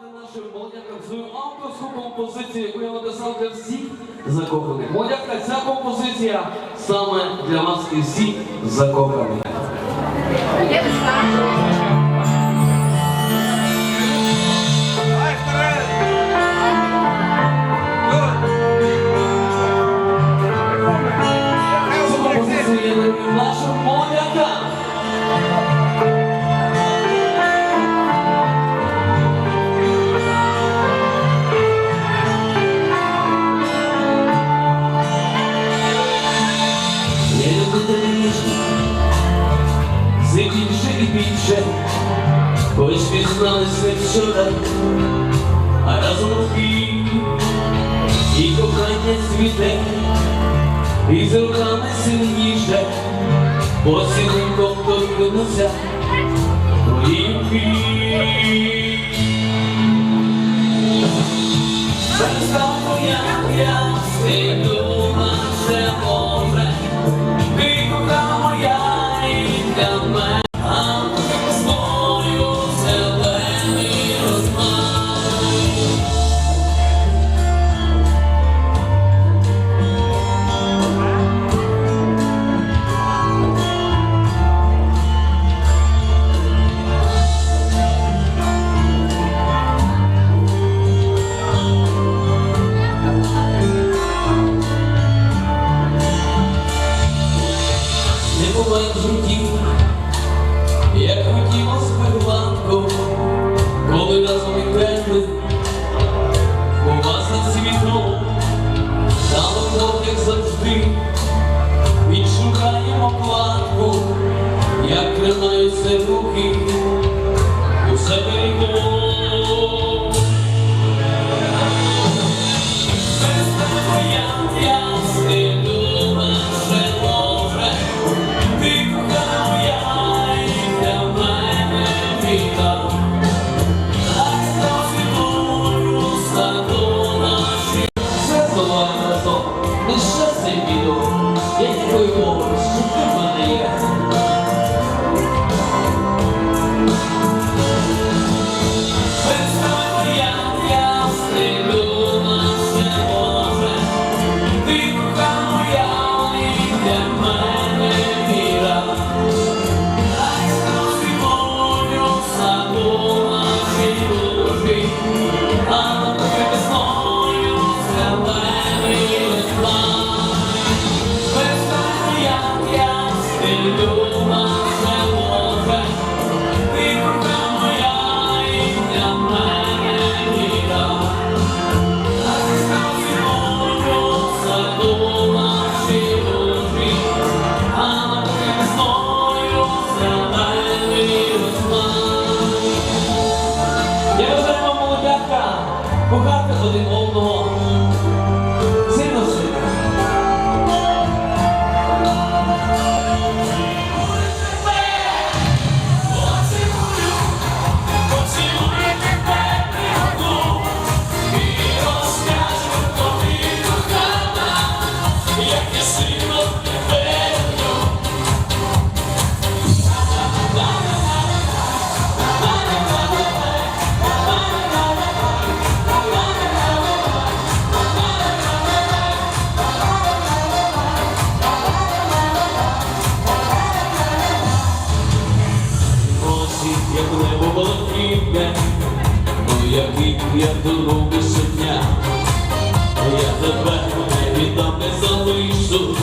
Дати нашим молодякам свою авторську композицію, яку я написав для всіх закоханих. Молодятка, ця композиція саме для вас і всіх закоханих. пізнались не вчора, а разом хліб і кохання світе, і з руками сильніше, бо сильним ковток винуся твоїм хліб. ยิ้มหาย holding on який я дороги щодня, я тебе невідомий залишу.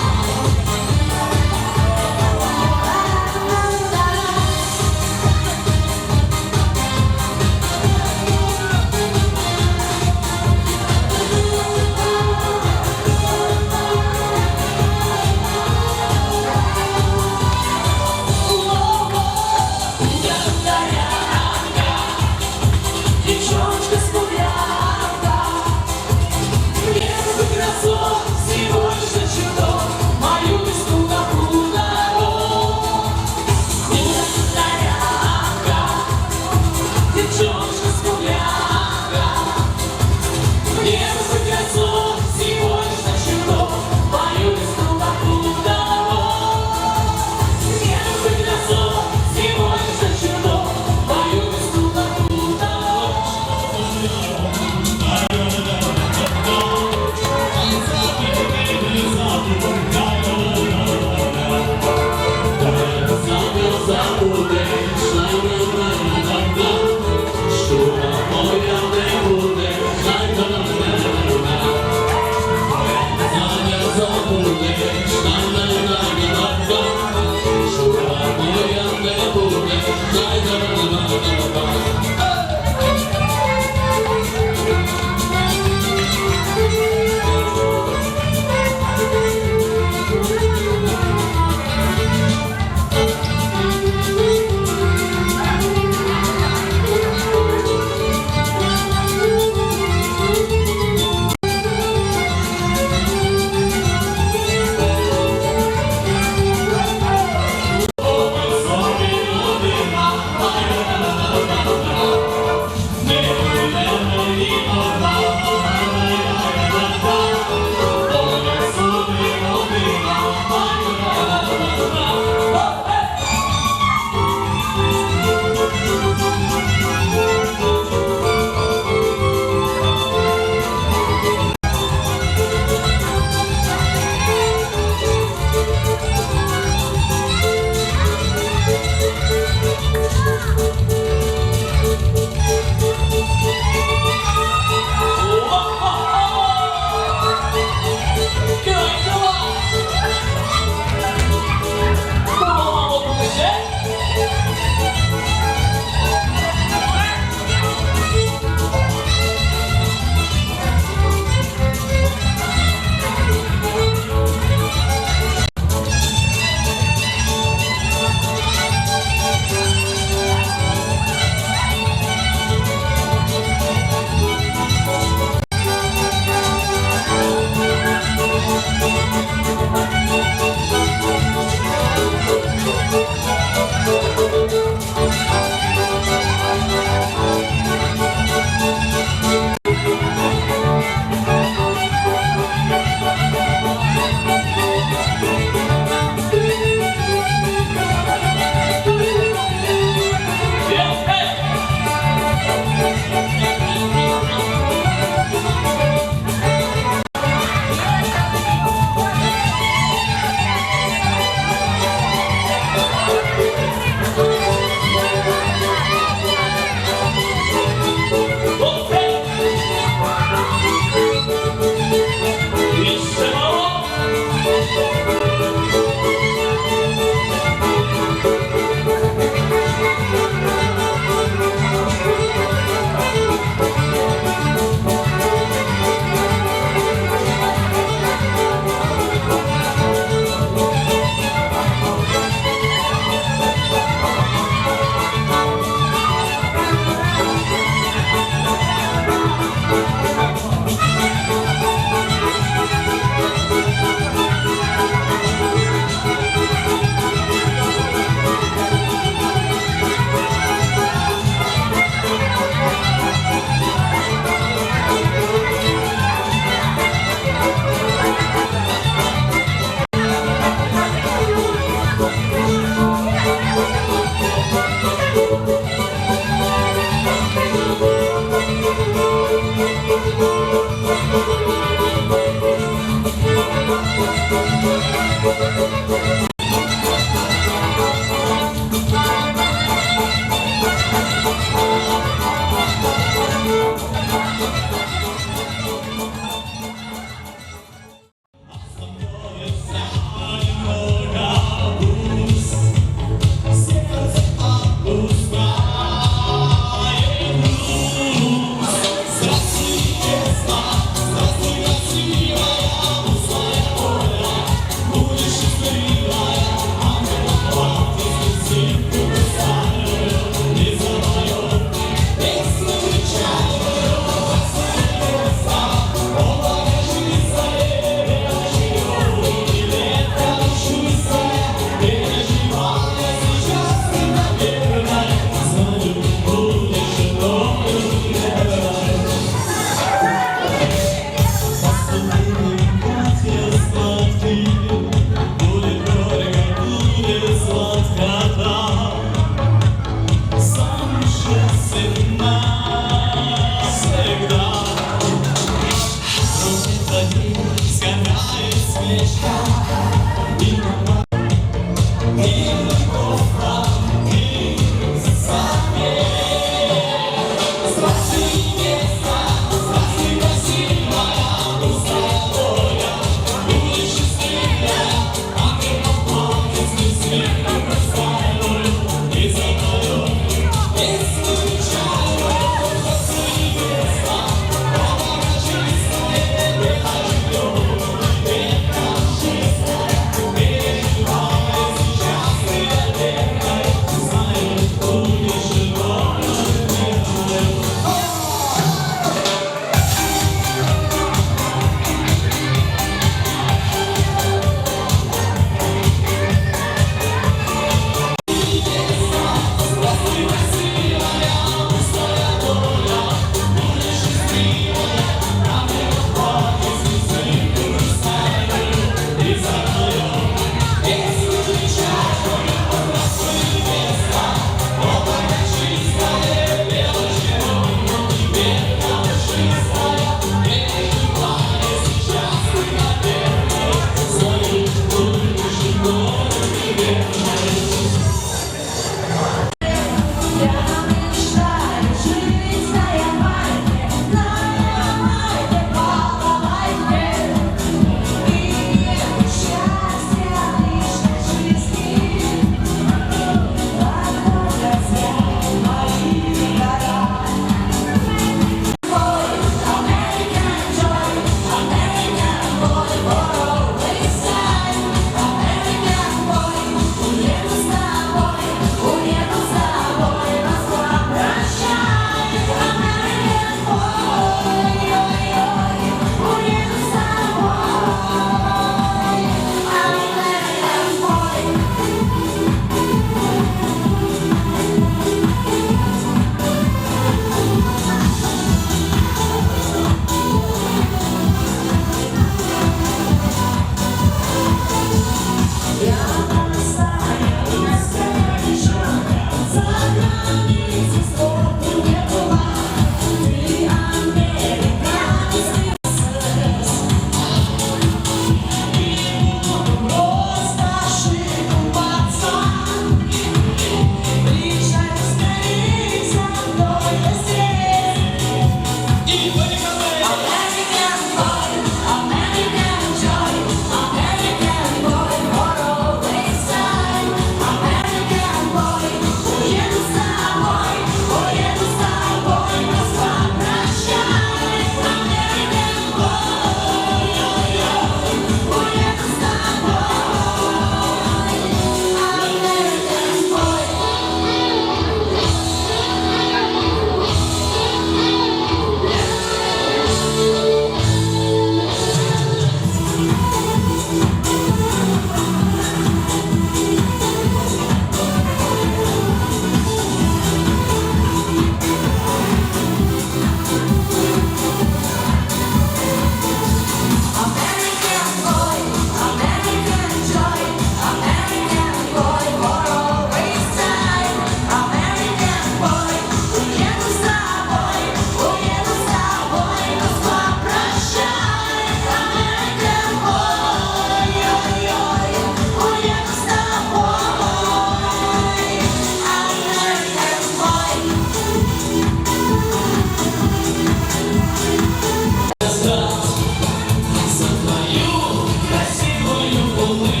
away.